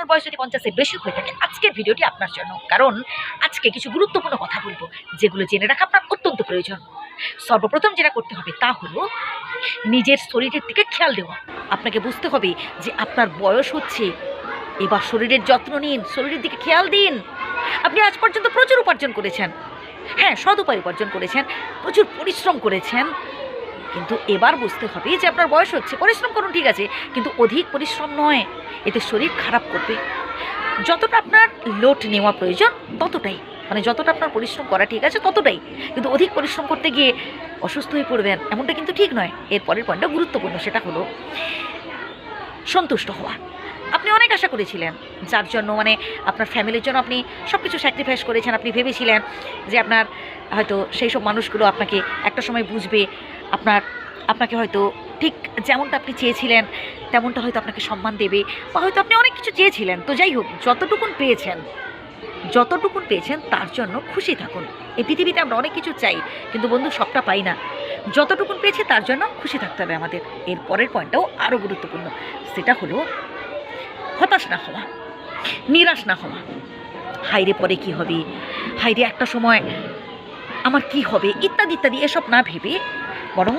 আপনার বয়স যদি পঞ্চাশের বেশি হয়ে থাকে, আজকের ভিডিওটি আপনার জন্য। কারণ আজকে কিছু গুরুত্বপূর্ণ কথা বলব, যেগুলো জেনে রাখা আপনার অত্যন্ত প্রয়োজন। সর্বপ্রথম যেটা করতে হবে তা হলো নিজের শরীরের দিকে খেয়াল দেওয়া। আপনাকে বুঝতে হবে যে আপনার বয়স হচ্ছে, এবার শরীরের যত্ন নিন, শরীরের দিকে খেয়াল দিন। আপনি আজ পর্যন্ত প্রচুর উপার্জন করেছেন। হ্যাঁ সদ উপায় উপার্জন করেছেন, প্রচুর পরিশ্রম করেছেন। কিন্তু এবার বুঝতে হবে যে আপনার বয়স হচ্ছে, পরিশ্রম করুন, ঠিক আছে, কিন্তু অধিক পরিশ্রম নয়, এতে শরীর খারাপ করবে। যতটা আপনার লোড নেওয়া প্রয়োজন, ততটাই মানে যতটা আপনার পরিশ্রম করা ঠিক আছে, ততটাই, কিন্তু অধিক পরিশ্রম করতে গিয়ে অসুস্থ হয়ে পড়বেন, এমনটা কিন্তু ঠিক নয়। এর পরের পয়েন্টটা গুরুত্বপূর্ণ, সেটা হলো সন্তুষ্ট হওয়া। আপনি অনেক আশা করেছিলেন, যার জন্য মানে আপনার ফ্যামিলির জন্য আপনি সব কিছু স্যাক্রিফাইস করেছেন। আপনি ভেবেছিলেন যে আপনার হয়তো সেই সব মানুষগুলো আপনাকে একটা সময় বুঝবে, আপনার, আপনাকে হয়তো ঠিক যেমনটা আপনি চেয়েছিলেন, তেমনটা হয়তো আপনাকে সম্মান দেবে বা হয়তো আপনি অনেক কিছু চেয়েছিলেন। তো যাই হোক, যতটুকুন পেয়েছেন যতটুকুন পেয়েছেন তার জন্য খুশি থাকুন। এই পৃথিবীতে আমরা অনেক কিছু চাই, কিন্তু বন্ধু সবটা পাই না। যতটুকুন পেয়েছি তার জন্য খুশি থাকতে হবে আমাদের। এর পরের পয়েন্টটাও আরও গুরুত্বপূর্ণ। সেটা হলো হতাশ না হওয়া, নিরাশ না হওয়া। হাইরে পরে কি হবে? হাইরে একটা সময় আমার কি হবে? ইত্যাদি ইত্যাদি, এসব না ভেবে বরং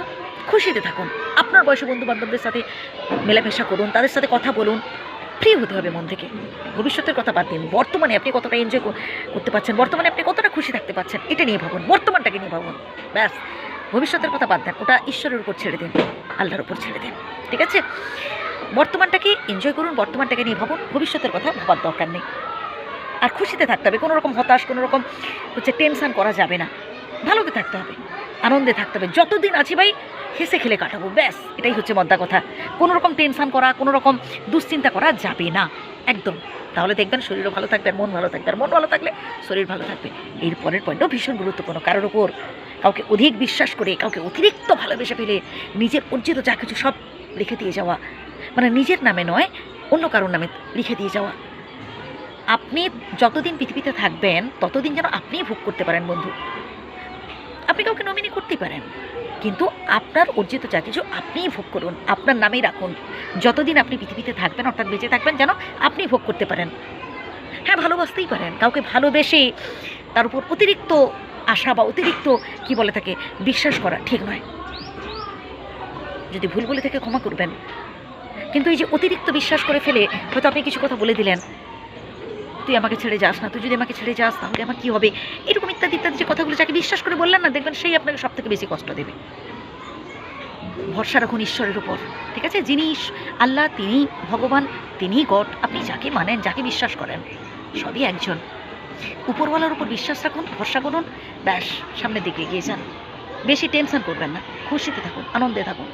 খুশিতে থাকুন। আপনার বয়সী বন্ধু বান্ধবদের সাথে মেলামেশা করুন, তাদের সাথে কথা বলুন। ফ্রি হতে হবে মন থেকে। ভবিষ্যতের কথা বাদ দিন। বর্তমানে আপনি কতটা এনজয় করতে পারছেন? বর্তমানে আপনি কতটা খুশি থাকতে পারছেন? এটা নিয়ে ভাবুন। বর্তমানটাকে নিয়ে ভাবুন। ব্যাস। ভবিষ্যতের কথা বাদ দেন। ওটা ঈশ্বরের উপর ছেড়ে দিন। আল্লাহর উপর ছেড়ে দিন। ঠিক আছে? বর্তমানটাকে এনজয় করুন, বর্তমানটাকে নিয়ে ভাবুন, ভবিষ্যতের কথা ভাবার দরকার নেই। আর খুশিতে থাকতে হবে কোনো রকম হতাশ কোনো রকম হচ্ছে টেনশান করা যাবে না। ভালোতে থাকতে হবে, আনন্দে থাকতে হবে। যতদিন আছি ভাই, হেসে খেলে কাটাবো, ব্যাস, এটাই হচ্ছে মদ্দা কথা। কোনো রকম টেনশন করা কোনো রকম দুশ্চিন্তা করা যাবে না, একদম। তাহলে দেখবেন শরীরও ভালো থাকবে আর মন ভালো থাকবে। আর মন ভালো থাকলে শরীর ভালো থাকবে। এর পরের পয়েন্টও ভীষণ গুরুত্বপূর্ণ কারোর ওপর কাউকে অধিক বিশ্বাস করে, কাউকে অতিরিক্ত ভালোবেসে ফেলে নিজের অর্জিত যা কিছু সব রেখে দিয়ে যাওয়া মানে নিজের নামে নয়, অন্য কারোর নামে লিখে দিয়ে যাওয়া। আপনি যতদিন পৃথিবীতে থাকবেন, ততদিন যেন আপনিই ভোগ করতে পারেন, বন্ধু। আপনি কাউকে নমিনি করতেই পারেন, কিন্তু আপনার অর্জিত যা কিছু আপনিই ভোগ করুন, আপনার নামেই রাখুন। যতদিন আপনি পৃথিবীতে থাকবেন, অর্থাৎ বেঁচে থাকবেন, যেন আপনি ভোগ করতে পারেন। হ্যাঁ ভালোবাসতেই পারেন। কাউকে ভালোবেসে তার উপর অতিরিক্ত আশা বা অতিরিক্ত কি বলে থাকে বিশ্বাস করা ঠিক নয়। যদি ভুল বলে থেকে ক্ষমা করবেন কিন্তু এই যে অতিরিক্ত বিশ্বাস করে ফেলে, হয়তো আপনি কিছু কথা বলে দিলেন। তুই আমাকে ছেড়ে যাস না, তুই যদি আমাকে ছেড়ে যাস, তাহলে আমার কী হবে? এরকম ইত্যাদি ইত্যাদি যে কথাগুলো যাকে বিশ্বাস করে বললেন না, দেখবেন সেই আপনাকে সব থেকে বেশি কষ্ট দেবে। ভরসা রাখুন ঈশ্বরের উপর, ঠিক আছে? যিনি আল্লাহ, তিনি ভগবান, তিনি গড, আপনি যাকে মানেন, যাকে বিশ্বাস করেন, সবই একজন। উপরওয়ালার উপর বিশ্বাস রাখুন, ভরসা করুন, ব্যাস, সামনের দিকে এগিয়ে যান। বেশি টেনশন করবেন না, খুশিতে থাকুন, আনন্দে থাকুন।